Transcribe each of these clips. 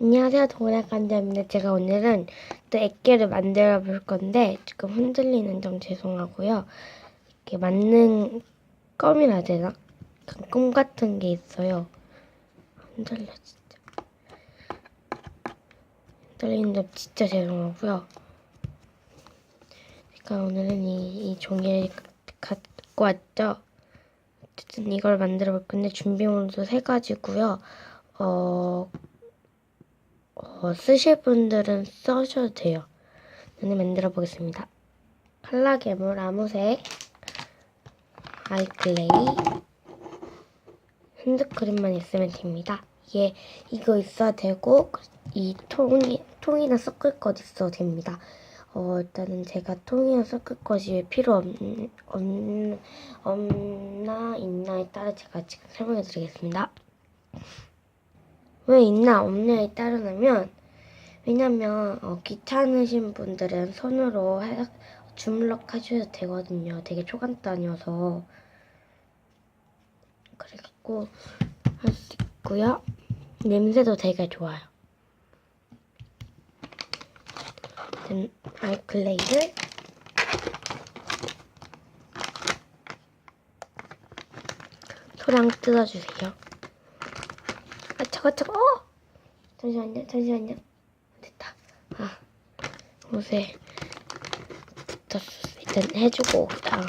안녕하세요. 동그라간자입니다. 제가 오늘은 또 액계를 만들어 볼 건데 지금 흔들리는 점 죄송하고요. 이렇게 맞는 껌이라 되나? 껌 같은 게 있어요. 흔들려 진짜. 흔들리는 점 진짜 죄송하고요. 제가 오늘은 이, 이 종이를 갖고 왔죠. 어쨌든 이걸 만들어 볼 건데 준비물도 세 가지고요. 어, 어, 쓰실 분들은 써셔도 돼요. 저는 만들어 보겠습니다. 칼라 괴물 아무색, 아이클레이, 핸드크림만 있으면 됩니다. 이게 이거 있어야 되고 이 통이 통이나 섞을 것 있어도 됩니다. 어, 일단은 제가 통이나 섞을 것이 필요 없, 없, 없나 있나에 따라 제가 지금 설명해 드리겠습니다. 왜 있나 없냐에 따르면 왜냐면 어, 귀찮으신 분들은 손으로 해, 주물럭 하셔도 되거든요. 되게 초간단이어서 그래갖고 할 수 있고요. 냄새도 되게 좋아요. 아이클레이를 소량 뜯어주세요. 저거, 어! 잠시만요, 잠시만요. 됐다. 아, 옷에 붙었어. 일단 해주고, 아,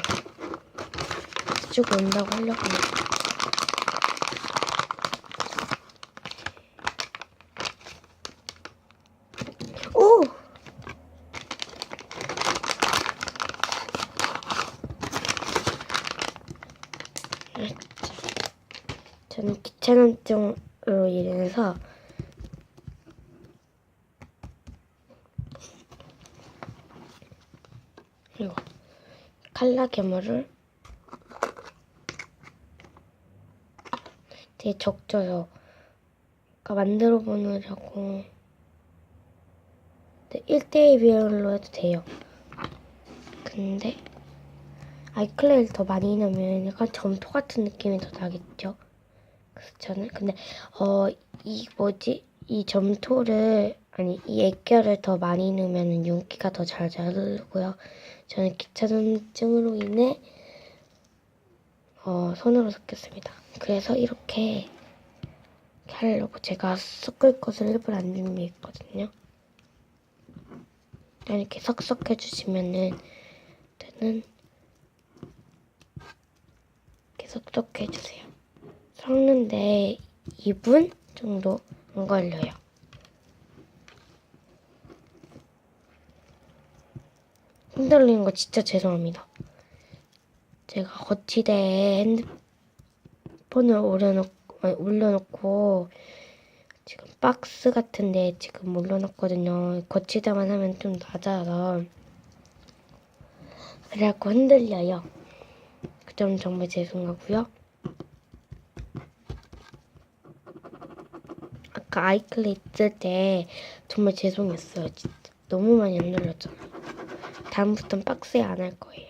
해주고 온다고 하려고. 오! 저는 귀찮음증으 로 인해서 이거 칼라 괴물을 되게 적져요. 그러니까 만들어 보느라고 1대1 비율로 해도 돼요. 근데 아이클레이를 더 많이 넣으면 약간 점토 같은 느낌이 더 나겠죠? 저는 근데 어 이 뭐지 이 점토를 아니 이 액결을 더 많이 넣으면 윤기가 더 잘 자르고요. 저는 귀찮음증으로 인해 어 손으로 섞였습니다. 그래서 이렇게 하려고 제가 섞을 것을 일부러 안 준비했거든요. 이렇게 석석 해주시면은 저는 이렇게 석석 해주세요. 섞는데 2분 정도 안 걸려요. 흔들리는 거 진짜 죄송합니다. 제가 거치대에 핸드폰을 올려놓고, 올려놓고 지금 박스 같은데 지금 올려놨거든요. 거치대만 하면 좀 낮아서 그래갖고 흔들려요. 그 점 정말 죄송하고요. 아까 아이클레이 있을 때 정말 죄송했어요. 진짜 너무 많이 흔들렸잖아요. 다음부터는 박스에 안 할 거예요.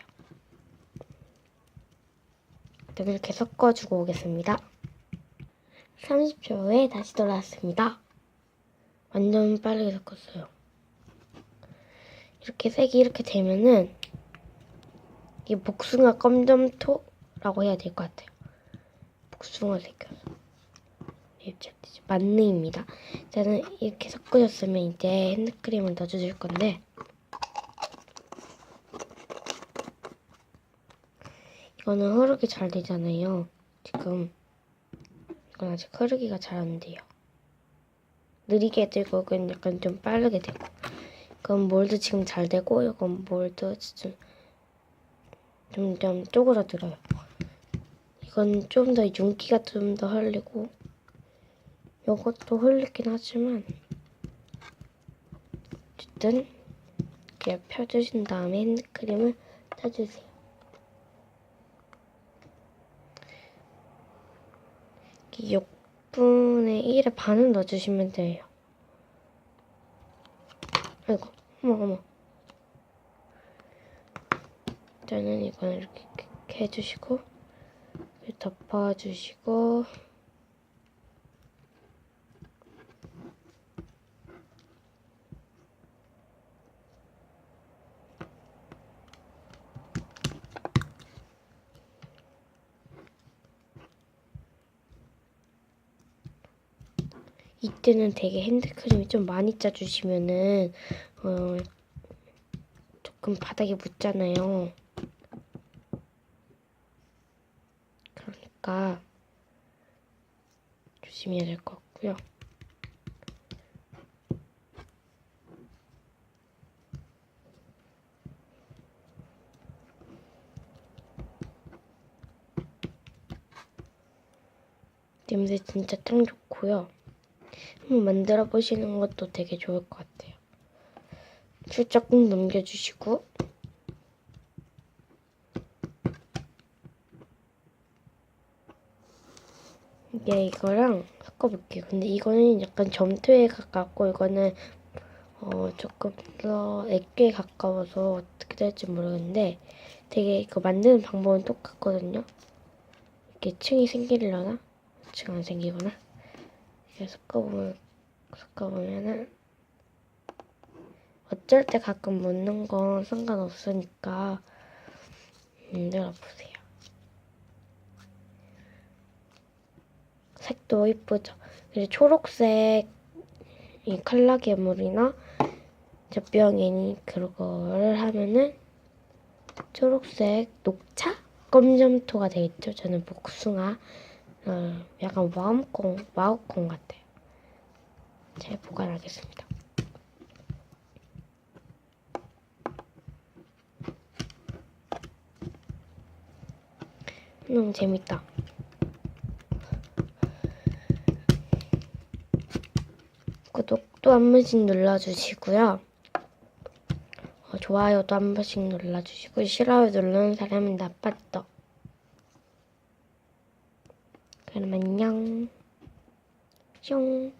일단 이렇게 섞어주고 오겠습니다. 30초 후에 다시 돌아왔습니다. 완전 빠르게 섞었어요. 이렇게 색이 이렇게 되면은 이게 복숭아 검점토라고 해야 될 것 같아요. 복숭아. 이제 만능입니다. 저는 이렇게 섞으셨으면 이제 핸드크림을 넣어줄 건데 이거는 흐르기 잘 되잖아요. 지금 이건 아직 흐르기가 잘 안 돼요. 느리게 되고 이건 약간 좀 빠르게 되고 이건 몰드 지금 잘 되고 이건 몰드 좀 점점 쪼그라들어요. 이건 좀 더 윤기가 좀 더 흘리고 이것도 흘리긴 하지만 어쨌든 이렇게 펴주신 다음에 핸드크림을 짜주세요. 이 6분의 1의 반을 넣어주시면 돼요. 아이고, 어머, 어머. 이거는 이렇게, 이렇게 해주시고, 덮어주시고, 이때는 되게 핸드크림이 좀 많이 짜주시면은 어, 조금 바닥에 묻잖아요. 그러니까 조심해야 될 것 같고요. 냄새 진짜 짱 좋고요. 한번 만들어 보시는 것도 되게 좋을 것 같아요. 살짝 꾹 넘겨주시고 이게 이거랑 섞어볼게요. 근데 이거는 약간 점토에 가깝고 이거는 어 조금 더 액괴에 가까워서 어떻게 될지 모르겠는데 되게 이거 만드는 방법은 똑같거든요. 이렇게 층이 생기려나? 층 안 생기거나 이렇게 섞어보면 섞어보면은 어쩔 때 가끔 묻는 건 상관없으니까 만들어 보세요. 색도 이쁘죠. 그리고 초록색 이 칼라 괴물이나 젖병이니 그거를 하면은 초록색 녹차 검점토가 되겠죠. 저는 복숭아 어, 약간 마음콩 마우콩 같아요. 잘 보관하겠습니다. 너무 재밌다. 구독도 한 번씩 눌러주시고요. 어, 좋아요도 한 번씩 눌러주시고 싫어요 누르는 사람은 나빴다. 그럼 안녕. 뿅.